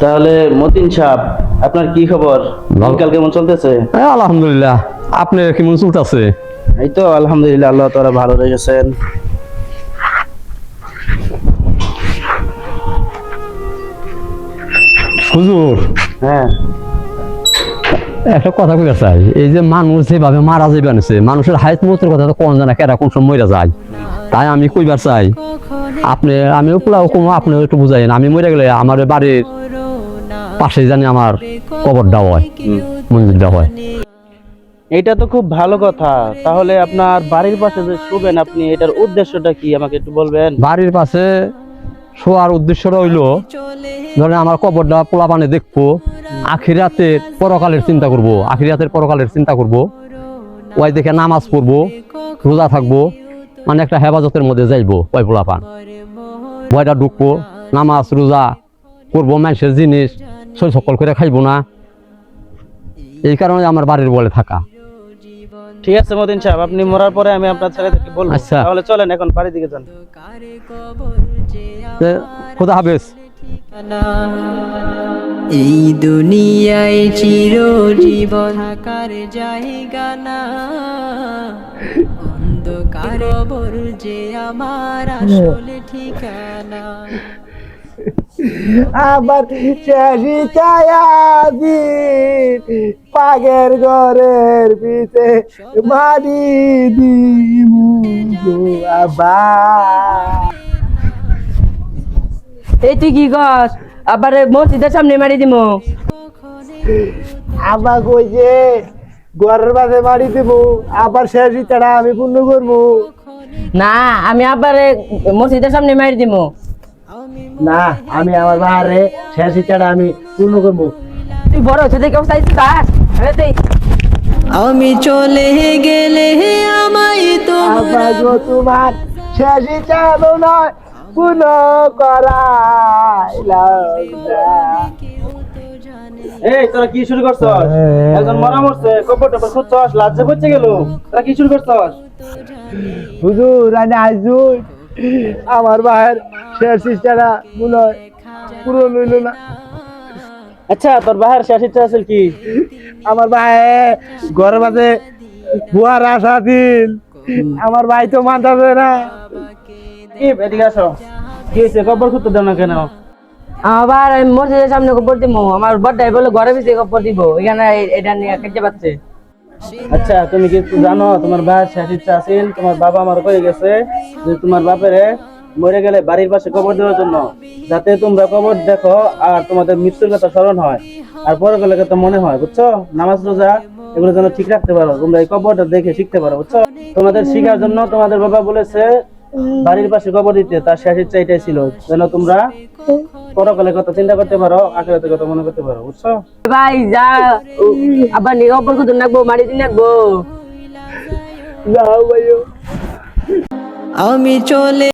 তাহলে মতিন সাহেব আপনার কি খবর? দিনকাল কেমন চলতেছে? হ্যাঁ আলহামদুলিল্লাহ। আপনার কেমন চলতেছে? এই তো আলহামদুলিল্লাহ আল্লাহ তারা ভালো রেখেছেন। হুজুর। হ্যাঁ। একটা কথা কইতে চাই এই যে মানুষ যেভাবে মারা যাবে আনছে মানুষের হাইত মতের কথা তো কোন জানা কেরা কোন সময় মরে যায়। তাই আমি কইবার চাই আপনি আমিও পোলাও কমো আপনিও একটু বুঝাইন আমি মরে গেলে আমার বাড়ির পাশে জানি আমার কবরটা হয় মন্দিরটা হয়। এটা তো খুব ভালো কথা। তাহলে আপনার বাড়ির পাশে যে শুবেন আপনি এটার উদ্দেশ্যটা কি? আমাকে একটু বলবেন। বাড়ির পাশে শোয়ার উদ্দেশ্যটা হইল ধরেন আমার কবরটা পোলা পানে দেখব আখিরাতের পরকালের চিন্তা করব আখিরাতের পরকালের চিন্তা করব ওই দেখে নামাজ পড়ব রোজা থাকব মানে একটা হেফাজতের মধ্যে যাইবো ওই পোলা পান বয়টা ঢুকবো নামাজ রোজা করব মানুষের জিনিস সই সকল করে খাইবো না। এই কারণে আমার বাড়ির বলে থাকা। ঠিক আছে মতিন সাহেব আপনি মরার পরে আমি আপনার ছেলেদেরকে বলব। আচ্ছা। তাহলে চলেন এখন বাড়ির দিকে যান। খোদা হাফেজ। এই দুনিয়ায় চির জীবন থাকার জায়গা না। অন্ধকার কবর যে আমার আসলে ঠিকানা। আবার শেষি পাগের ঘরের পিছে মারি দিবু আবার এই তুই কি কর আবার মসজিদের সামনে মারি দিমু। আবার কই যে ঘরের মাঝে মারি দেবো আবার শেষি আমি পূর্ণ করব। না আমি আবার মসজিদের সামনে মারি দিমু। না আমি আমার বাহারে শেষি ছাড়া আমি পূর্ণ করব। তুই বড় হচ্ছে দেখে চাইছিস আমি চলে গেলে আমায় তোমরা তোমার শেষি চালো নয় পূর্ণ করাইলাম এই তোরা কি শুরু করছস? একজন মরা মরছে কপর টপর খুঁজছস লাজ্জা করছে গেল তোরা কি শুরু করছস? হুজুর আমি আমার ভাইয়ের শেষ সিস্টারা মনে হয় পুরো লইল না আচ্ছা তোর বাহার শেষ ইচ্ছা আছে কি? আমার ভাই ঘরের মাঝে বুয়ার আশা দিন আমার ভাই তো মানতে না। কি এদিকে আসো। কি হয়েছে কবর খুঁজতে দেও না কেন? আবার আমি মসজিদের সামনে কপর দিব আমার বড়টাই বলে ঘরে ভিতরে কপর দিব। এখানে এটা নিয়ে কেটে পাচ্ছে। আচ্ছা তুমি কি জানো তোমার বাহার শেষ ইচ্ছা আছে তোমার বাবা আমার কয়ে গেছে? যে তোমার বাপেরে মরে গেলে বাড়ির পাশে কবর দেওয়ার জন্য যাতে তোমরা কবর দেখো আর তোমাদের মৃত্যুর কথা স্মরণ হয়। আর পরে গেলে কথা মনে হয় বুঝছ? নামাজ রোজা এগুলো যেন ঠিক রাখতে পারো। তোমরা এই কবরটা দেখে শিখতে পারো বুঝছ? তোমাদের শিখার জন্য তোমাদের বাবা বলেছে বাড়ির পাশে কবর দিতে। তার শেষ ইচ্ছা এটাই ছিল যেন তোমরা পরকালের কথা চিন্তা করতে পারো আখেরাতের কথা মনে করতে পারো বুঝছ? ভাই যা। আবার নিয়ে কপর কুতুর নাকবো মারি দিন নাকবো। যাও ভাইও। আমি চলে